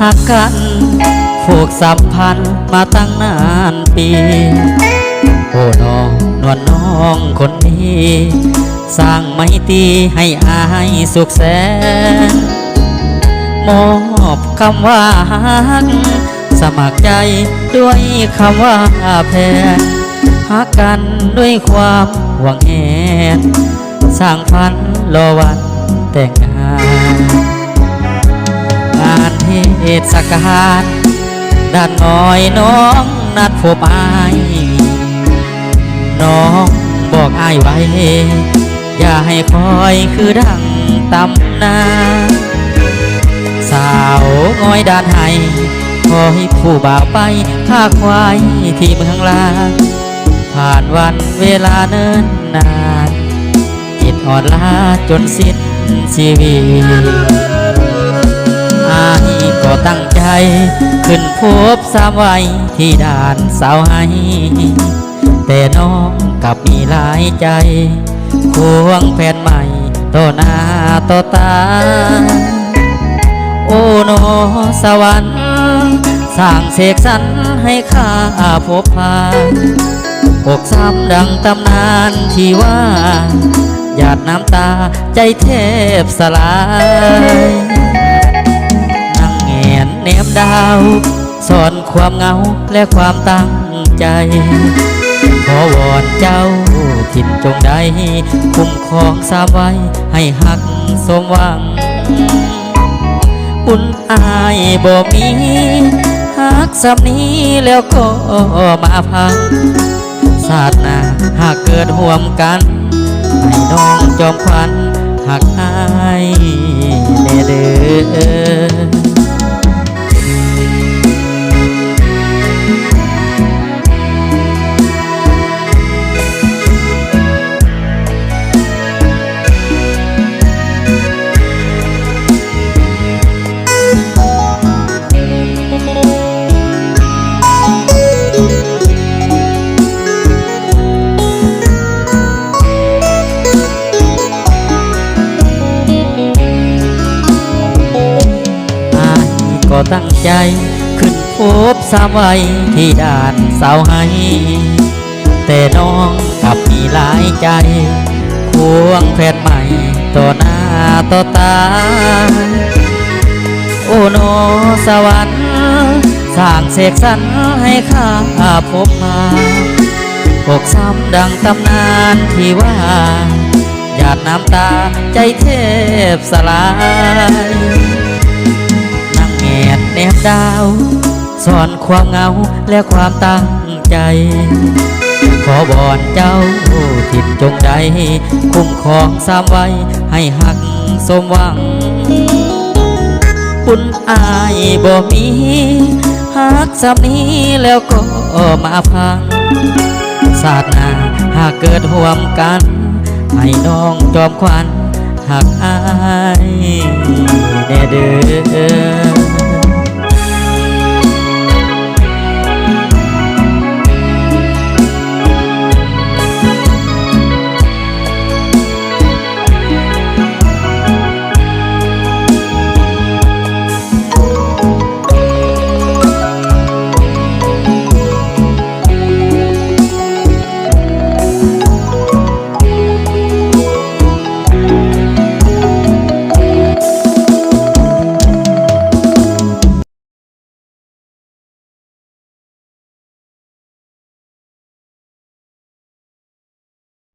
หักกันผูกสัมพันธ์มาตั้งนานปี โอ้น้องนวลน้องคนนี้ สร้างไมตรีให้อายสุขแสนมอบคำว่าฮักสมัครใจด้วยคำว่าแพนฮักกันด้วยความหวังแหนสร้างฝันรอวันแต่งงาน ศกาลด้านน้อยน้องนัดพบอายน้องบอกอายไว้ อย่าให้คอยคือดังตำนาสาวง้อยด้านให้ขอให้ผู้บ่าวไปข้าควายที่เมืองลา ผ่านวันเวลาเนิ่นนานจิตอ่อนล้าจนสิ้นชีวิต ก็ตั้งใจ ขึ้นพบสามวัยที่ด่านสาวให้ แต่น้องกลับมีหลายใจ ควงแฟนใหม่ต่อหน้าต่อตา โอ้โนสวรรค์สร้างเสกสรรให้ข้าพบพาอกซ้ำดังตำนานที่ว่าหยาดน้ำตาใจแทบสลายาวสอนความเหงาและความตั้งใจ ขอวอนเจ้าถิ่นจงได้คุ้มครองสาไว้ให้หักสมหวัง บุญอายบ่มีหักสำนี้แล้วก็มาพังศาสนาหากเกิดห่วมกัน ให้น้องจอมควันหักอาย ตั้งใจ ขึ้นพบสามวัยที่ด่านเสาวให้ แต่น้องกลับมีหลายใจ ควงแฟนใหม่ต่อหน้าต่อตา โอ้โนสวรรค์สร้างเสกสรรให้ข้าพบมาอกซ้ำดังตำนานที่ว่าหยาดน้ำตาใจเทบสลาย แนบดาว สอนความเงาและความตั้งใจ ขอบอนเจ้าทิดจงใดคุ้มครองสามไว้ ให้หักสมหวัง บุญอายบ่มีหักสำนี้แล้วก็มาพังศาสนาหากเกิดห่วมกัน ให้น้องจอมควันหักอายแน่เด้อ